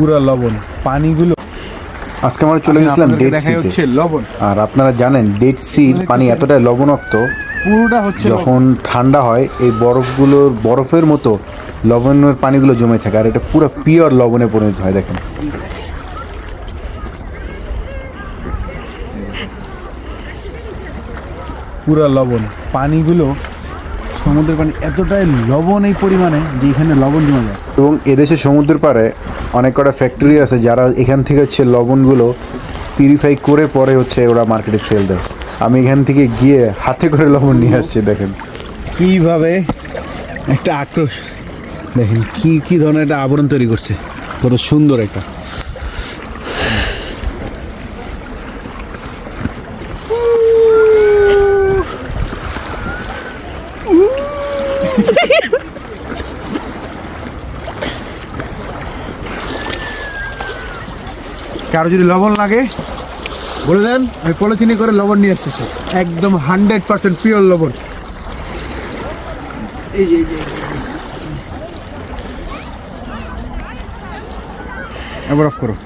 পুরা লবণ পানিগুলো। আজকে আমরা চলে গেছিলাম ডেড সিতে লবণ। আর আপনারা জানেন ডেড সির পানি এতটাই লবণাক্ত পুরোটা হচ্ছে যখন ঠান্ডা হয় এই বরফগুলোর বরফের মতো লবণের পানিগুলো জমে থাকে। আর এটা পুরো পিওর লবণে পরিণত হয় দেখেন। পুরা লবণ পানিগুলো সমুদ্রের পানি এতটাই লবণ এই পরিমাণে যে এখানে লবণ জমে যায়। এবং এদেশে সমুদ্রের পাড়ে অনেক কটা ফ্যাক্টরি আছে যারা এখান থেকে হচ্ছে লবণগুলো পিউরিফাই করে পরে হচ্ছে ওরা মার্কেটে সেল দেয়। আমি এখান থেকে গিয়ে হাতে করে লবণ নিয়ে আসছি দেখেন। কীভাবে একটা আক্রোশ। দেখেন কি কি ধরনের একটা আবরণ তৈরি করছে। কত সুন্দর একটা। কারও যদি লবণ লাগে, বলে দেন, আমি পলিথিনে করে লবণ নিয়ে আসতেছি একদম হান্ড্রেড পার্সেন্ট পিওর লবণ। এই যে। এবার অফ করো।